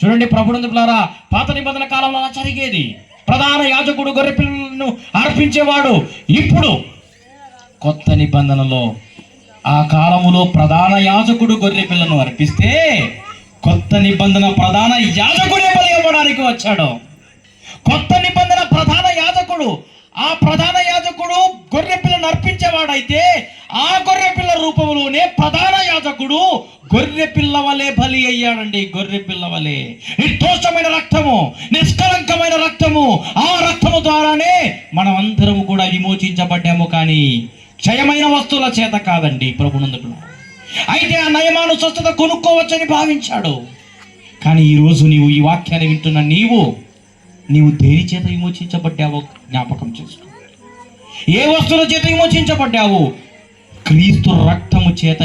చూడండి ప్రభునందులారా పాత నిబంధన కాలంలో జరిగేది. ప్రధాన యాజకుడు గొర్రె పిల్లలను అర్పించేవాడు. ఇప్పుడు కొత్త నిబంధనలో ఆ కాలములో ప్రధాన యాజకుడు గొర్రెపిల్లను అర్పిస్తే కొత్త నిబంధన ప్రధాన యాజకుడే బలి ఇవ్వడానికి వచ్చాడు. కొత్త నిబంధన ప్రధాన యాజకుడు ఆ ప్రధాన యాజకుడు గొర్రె పిల్లను అర్పించేవాడైతే ఆ గొర్రె పిల్ల రూపంలోనే ప్రధాన యాజకుడు గొర్రె పిల్లవలే బలి అయ్యాడండి గొర్రె పిల్లవలే నిర్దోషమైన రక్తము నిష్కలంకమైన రక్తము ఆ రక్తము ద్వారానే మనం అందరం కూడా విమోచించబడ్డాము కానీ క్షయమైన వస్తువుల చేత కాదండి ప్రభునందుకు అయితే ఆ నయమాను స్వస్థత కొనుక్కోవచ్చని భావించాడు. కానీ ఈరోజు నీవు ఈ వాక్యాన్ని వింటున్న నీవు నీవు దేని చేత విమోచించబడ్డావో జ్ఞాపకం చేసుకో. ఏ వస్తువుల చేత విమోచించబడ్డావు? క్రీస్తు రక్తము చేత